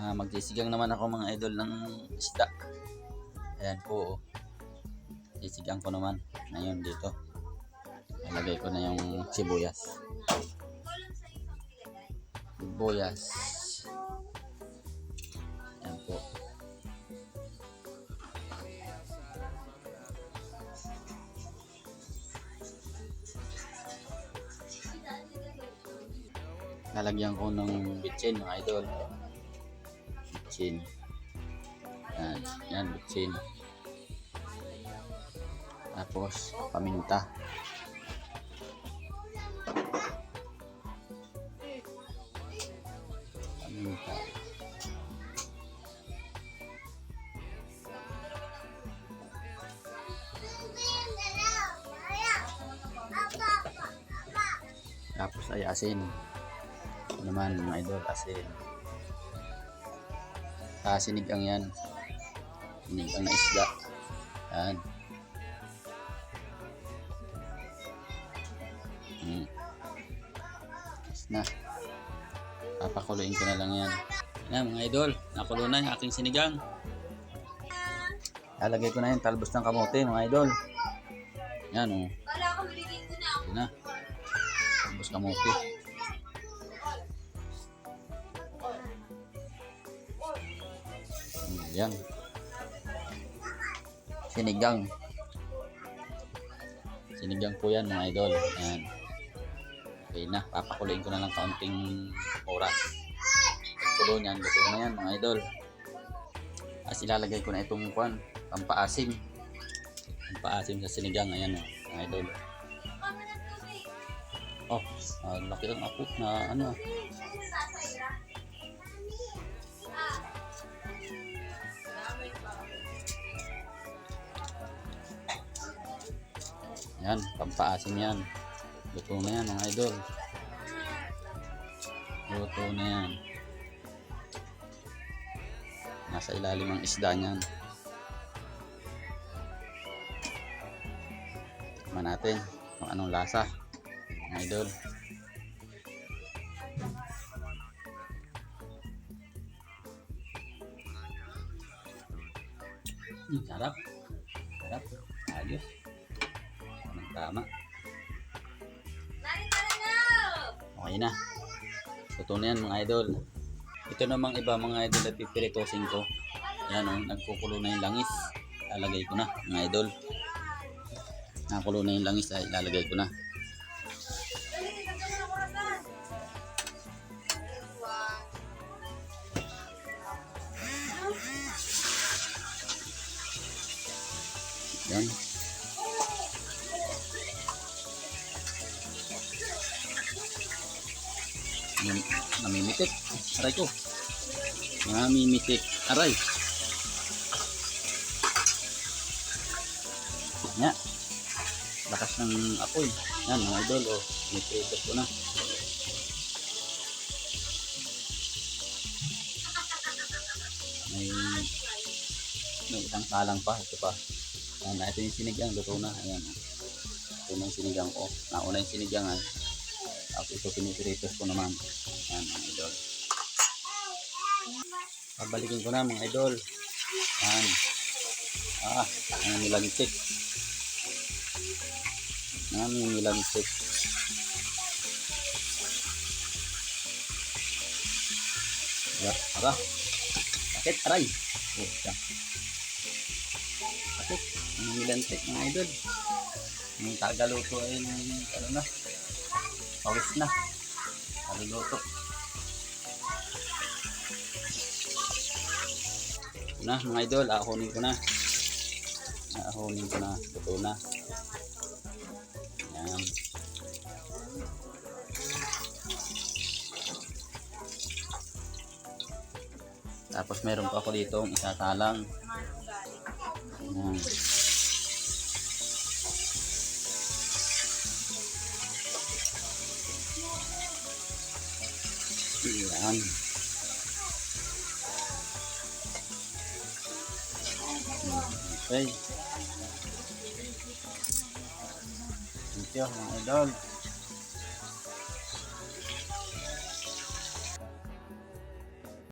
Ah, magsisigang naman ako mga idol ng isda. Ayan po. oh. Sisigang ko naman. Ngayon dito. Ilagay ko na yung sibuyas. Sibuyas. Ayan po. Lalagyan ko ng bitchin mga idol. Bitchin. Yan, yan bitchin. Tapos paminta. Paminta. Tapos ay asin. Naman mga idol, asin. Ah, sinigang yan. Sinigang na isda. Yan. Hmm. Na. Papakuluin ko na lang yan. Yan mga idol, nakulo na yung aking sinigang. Lalagay ko na yung talbos ng kamote mga idol. Yan o. Oh. Yan na. Talbos kamote. Yan. Sinigang. Sinigang po yan mga idol. Yan. Okay na. Papakuloyin ko na lang kaunting oras. Kulo niyan. Luto na yan mga idol. As ilalagay ko na itong kwan. Pampaasim. Pampaasim sa sinigang. Ayan. Mga idol. Oh, ah, laki ang apot na ano. Yan, pampaasim yan. Luto na yan mga idol. Luto na yan. Nasa ilalim ang isda niyan. Tikman natin kung anong lasa. Mga idol. Hmm, sarap. Sarap. Ayos. Tama. Okay na. Luto na yan mga idol. Ito namang iba mga idol at pipiritosin ko. Yan o, nagkukulo na yung langis. Lalagay ko na mga idol. Nakakulo na yung langis ay lalagay ko na. Namimitik. Aray ko. Namimitik. Aray. Yan. Lakas ng apoy. Yan mga idol. Oh, Nipiritos ko na. May may isang salang pa. Ito pa. Yan, ito yung sinigang, luto na. Ayan. Ito yung sinigang ko. Nauna yung sinigang ay. Tapos ito pinipiritos ko naman. Ayan mga idol. Pabalikin ko na mga idol. Ayan. Ah, ang nilantik. Ang nilantik. Ayan, ara. Sakit, aray. Oh, siya. Sakit. Ang nilantik mga idol. Yung tagaluto ay ano na. Pawis na. Kaluluto. Ito na mga idol, ahonin ko na. Ahonin ko na. Luto na. Yan. Tapos meron pa ako dito isa talang. Yan. Yan. Okay. Thank you mga idol.